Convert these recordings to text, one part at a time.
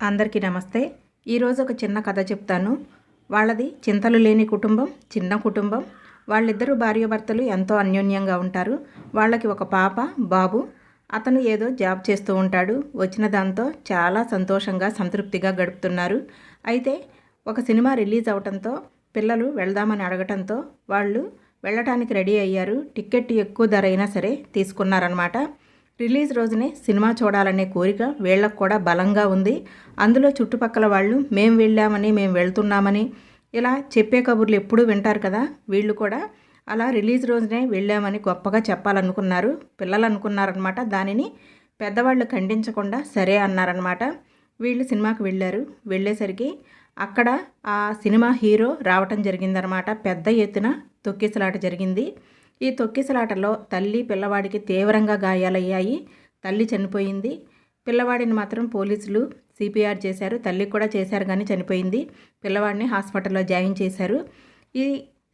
అందరికీ నమస్తే. ఈరోజు ఒక చిన్న కథ చెప్తాను. వాళ్ళది చింతలు లేని కుటుంబం చిన్న కుటుంబం. వాళ్ళిద్దరూ భార్యాభర్తలు ఎంతో అన్యోన్యంగా ఉంటారు. వాళ్ళకి ఒక పాప బాబు. అతను ఏదో జాబ్ చేస్తూ ఉంటాడు. వచ్చిన దాంతో చాలా సంతోషంగా సంతృప్తిగా గడుపుతున్నారు. అయితే ఒక సినిమా రిలీజ్ అవటంతో పిల్లలు వెళ్దామని అడగటంతో వాళ్ళు వెళ్ళటానికి రెడీ అయ్యారు. టికెట్ ఎక్కువ ధర అయినా సరే తీసుకున్నారనమాట రిలీజ్ రోజునే సినిమా చూడాలనే కోరిక వీళ్ళకు కూడా బలంగా ఉంది. అందులో చుట్టుపక్కల వాళ్ళు మేము వెళ్ళామని మేము వెళ్తున్నామని ఇలా చెప్పే కబుర్లు ఎప్పుడూ వింటారు కదా. వీళ్ళు కూడా అలా రిలీజ్ రోజునే వెళ్ళామని గొప్పగా చెప్పాలనుకున్నారు పిల్లలు అనుకున్నారనమాట దానిని పెద్దవాళ్ళు ఖండించకుండా సరే అన్నారనమాట వీళ్ళు సినిమాకి వెళ్ళారు. వెళ్ళేసరికి అక్కడ ఆ సినిమా హీరో రావటం జరిగిందనమాట పెద్ద ఎత్తున తొక్కిసలాట జరిగింది. ఈ తొక్కిసలాటలో తల్లి పిల్లవాడికి తీవ్రంగా గాయాలయ్యాయి. తల్లి చనిపోయింది. పిల్లవాడిని మాత్రం పోలీసులు సిపిఆర్ చేశారు. తల్లి కూడా చేశారు కానీ చనిపోయింది. పిల్లవాడిని హాస్పిటల్లో జాయిన్ చేశారు. ఈ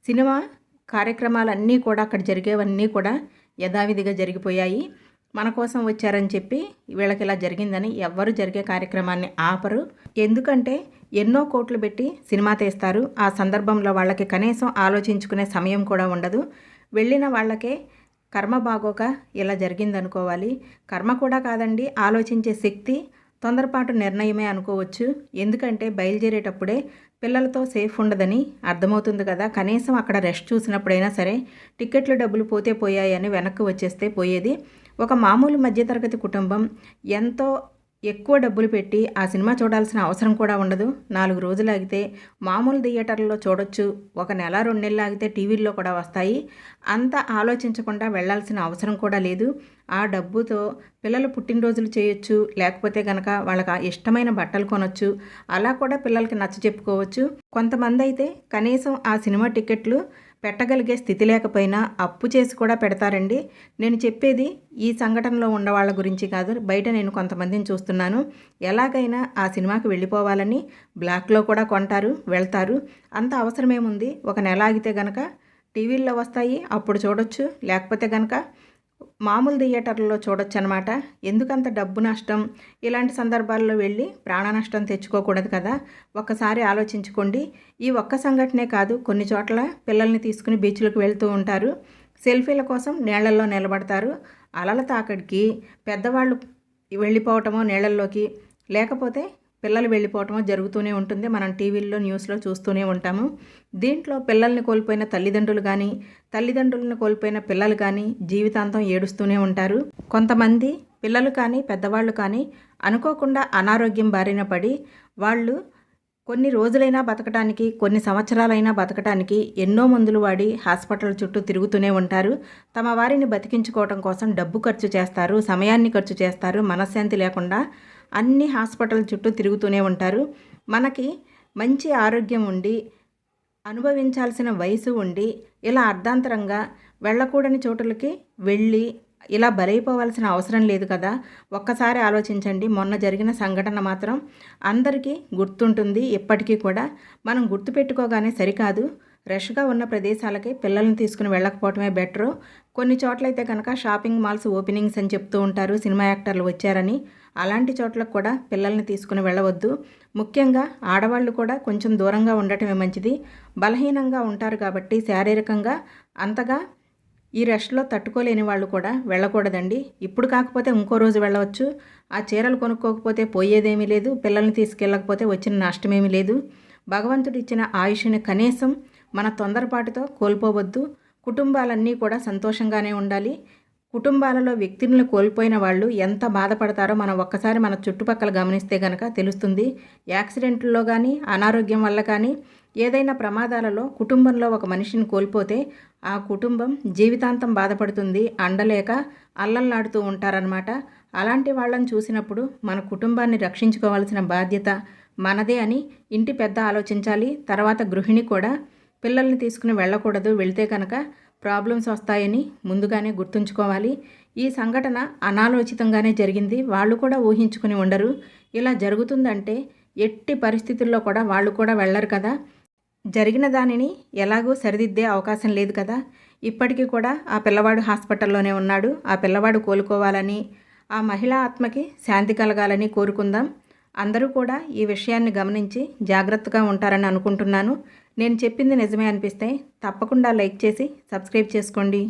సినిమా కార్యక్రమాలన్నీ కూడా అక్కడ జరిగేవన్నీ కూడా యథావిధిగా జరిగిపోయాయి. మన కోసం వచ్చారని చెప్పి వీళ్ళకి ఇలా జరిగిందని ఎవ్వరు జరిగే కార్యక్రమాన్ని ఆపరు. ఎందుకంటే ఎన్నో కోట్లు పెట్టి సినిమా తీస్తారు. ఆ సందర్భంలో వాళ్ళకి కనీసం ఆలోచించుకునే సమయం కూడా ఉండదు. వెళ్ళిన వాళ్ళకే కర్మ బాగోక ఇలా జరిగిందనుకోవాలి. కర్మ కూడా కాదండి ఆలోచించే శక్తి తొందరపాటు నిర్ణయమే అనుకోవచ్చు. ఎందుకంటే బయలుదేరేటప్పుడే పిల్లలతో సేఫ్ ఉండదని అర్థమవుతుంది కదా. కనీసం అక్కడ రెస్ట్ చూసినప్పుడైనా సరే టికెట్లు డబ్బులు పోతే పోయాయని వెనక్కి వచ్చేస్తే పోయేది. ఒక మామూలు మధ్యతరగతి కుటుంబం ఎంతో ఎక్కువ డబ్బులు పెట్టి ఆ సినిమా చూడాల్సిన అవసరం కూడా ఉండదు. నాలుగు రోజులు ఆగితే మామూలు థియేటర్లో చూడొచ్చు. ఒక నెల రెండు నెలలు ఆగితే టీవీల్లో కూడా వస్తాయి. అంత ఆలోచించకుండా వెళ్ళాల్సిన అవసరం కూడా లేదు. ఆ డబ్బుతో పిల్లలు పుట్టినరోజులు చేయొచ్చు. లేకపోతే కనుక వాళ్ళకి ఇష్టమైన బట్టలు కొనొచ్చు. అలా కూడా పిల్లలకి నచ్చ చెప్పుకోవచ్చు. కొంతమంది అయితే కనీసం ఆ సినిమా టికెట్లు పెట్టగలిగే స్థితి లేకపోయినా అప్పు చేసి కూడా పెడతారండి. నేను చెప్పేది ఈ సంఘటనలో ఉన్న వాళ్ళ గురించి కాదు బయట నేను కొంతమందిని చూస్తున్నాను. ఎలాగైనా ఆ సినిమాకి వెళ్ళిపోవాలని బ్లాక్లో కూడా కొంటారు వెళ్తారు. అంత అవసరమేముంది? ఒక నెల ఆగితే గనక టీవీల్లో వస్తాయి అప్పుడు చూడొచ్చు. లేకపోతే గనక మామూలు థియేటర్లో చూడొచ్చు అనమాట ఎందుకంత డబ్బు నష్టం? ఇలాంటి సందర్భాల్లో వెళ్ళి ప్రాణ నష్టం తెచ్చుకోకూడదు కదా. ఒక్కసారి ఆలోచించుకోండి. ఈ ఒక్క సంఘటనే కాదు కొన్ని చోట్ల పిల్లల్ని తీసుకుని బీచ్లకు వెళ్తూ ఉంటారు. సెల్ఫీల కోసం నీళ్ళలో నిలబడతారు. అలల తాకడికి పెద్దవాళ్ళు వెళ్ళిపోవటమో నీళ్ళల్లోకి లేకపోతే పిల్లలు వెళ్ళిపోవటమో జరుగుతూనే ఉంటుంది. మనం టీవీల్లో న్యూస్లో చూస్తూనే ఉంటాము. దీంట్లో పిల్లల్ని కోల్పోయిన తల్లిదండ్రులు కానీ తల్లిదండ్రులను కోల్పోయిన పిల్లలు కానీ జీవితాంతం ఏడుస్తూనే ఉంటారు. కొంతమంది పిల్లలు కానీ పెద్దవాళ్ళు కానీ అనుకోకుండా అనారోగ్యం బారిన పడి వాళ్ళు కొన్ని రోజులైనా బతకడానికి కొన్ని సంవత్సరాలైనా బతకడానికి ఎన్నో మందులు వాడి హాస్పిటల్ చుట్టూ తిరుగుతూనే ఉంటారు. తమ వారిని బతికించుకోవడం కోసం డబ్బు ఖర్చు చేస్తారు సమయాన్ని ఖర్చు చేస్తారు మనశ్శాంతి లేకుండా అన్ని హాస్పిటల్ చుట్టూ తిరుగుతూనే ఉంటారు. మనకి మంచి ఆరోగ్యం ఉండి అనుభవించాల్సిన వయసు ఉండి ఇలా అర్ధాంతరంగా వెళ్ళకూడని చోటులకి వెళ్ళి ఇలా బలైపోవాల్సిన అవసరం లేదు కదా. ఒక్కసారి ఆలోచించండి. మొన్న జరిగిన సంఘటన మాత్రం అందరికీ గుర్తుంటుంది. ఇప్పటికీ కూడా మనం గుర్తుపెట్టుకోగానే సరికాదు. రష్గా ఉన్న ప్రదేశాలకి పిల్లల్ని తీసుకుని వెళ్ళకపోవటమే బెటరు. కొన్ని చోట్లయితే కనుక షాపింగ్ మాల్స్ ఓపెనింగ్స్ అని చెప్తూ ఉంటారు. సినిమా యాక్టర్లు వచ్చారని. అలాంటి చోట్లకు కూడా పిల్లల్ని తీసుకుని వెళ్ళవద్దు. ముఖ్యంగా ఆడవాళ్ళు కూడా కొంచెం దూరంగా ఉండటమే మంచిది. బలహీనంగా ఉంటారు కాబట్టి శారీరకంగా అంతగా ఈ రష్లో తట్టుకోలేని వాళ్ళు కూడా వెళ్ళకూడదండి. ఇప్పుడు కాకపోతే ఇంకో రోజు వెళ్ళవచ్చు. ఆ చీరలు కొనుక్కోకపోతే పోయేదేమీ లేదు. పిల్లల్ని తీసుకెళ్ళకపోతే వచ్చిన నష్టమేమీ లేదు. భగవంతుడు ఇచ్చిన ఆయుష్ని కనీసం మన తొందరపాటుతో కోల్పోవద్దు. కుటుంబాలన్నీ కూడా సంతోషంగానే ఉండాలి. కుటుంబాలలో వ్యక్తులను కోల్పోయిన వాళ్ళు ఎంత బాధపడతారో మనం ఒక్కసారి మన చుట్టుపక్కల గమనిస్తే కనుక తెలుస్తుంది. యాక్సిడెంట్లో కానీ అనారోగ్యం వల్ల కానీ ఏదైనా ప్రమాదాలలో కుటుంబంలో ఒక మనిషిని కోల్పోతే ఆ కుటుంబం జీవితాంతం బాధపడుతుంది అండలేక అల్లల్లాడుతూ ఉంటారనమాట అలాంటి వాళ్ళని చూసినప్పుడు మన కుటుంబాన్ని రక్షించుకోవాల్సిన బాధ్యత మనదే అని ఇంటి పెద్ద ఆలోచించాలి. తర్వాత గృహిణి కూడా పిల్లల్ని తీసుకుని వెళ్ళకూడదు. వెళ్తే కనుక ప్రాబ్లమ్స్ వస్తాయని ముందుగానే గుర్తుంచుకోవాలి. ఈ సంఘటన అనాలోచితంగానే జరిగింది. వాళ్ళు కూడా ఊహించుకుని ఉండరు. ఇలా జరుగుతుందంటే ఎట్టి పరిస్థితుల్లో కూడా వాళ్ళు కూడా వెళ్ళరు కదా. జరిగిన దానిని ఎలాగూ సరిదిద్దే అవకాశం లేదు కదా. ఇప్పటికీ కూడా ఆ పిల్లవాడు హాస్పిటల్లోనే ఉన్నాడు. ఆ పిల్లవాడు కోలుకోవాలని ఆ మహిళా ఆత్మకి శాంతి కలగాలని కోరుకుందాం. అందరూ కూడా ఈ విషయాన్ని గమనించి జాగ్రత్తగా ఉంటారని అనుకుంటున్నాను. నేను చెప్పింది నిజమే అనిపిస్తే తప్పకుండా లైక్ చేసి సబ్స్క్రైబ్ చేసుకోండి.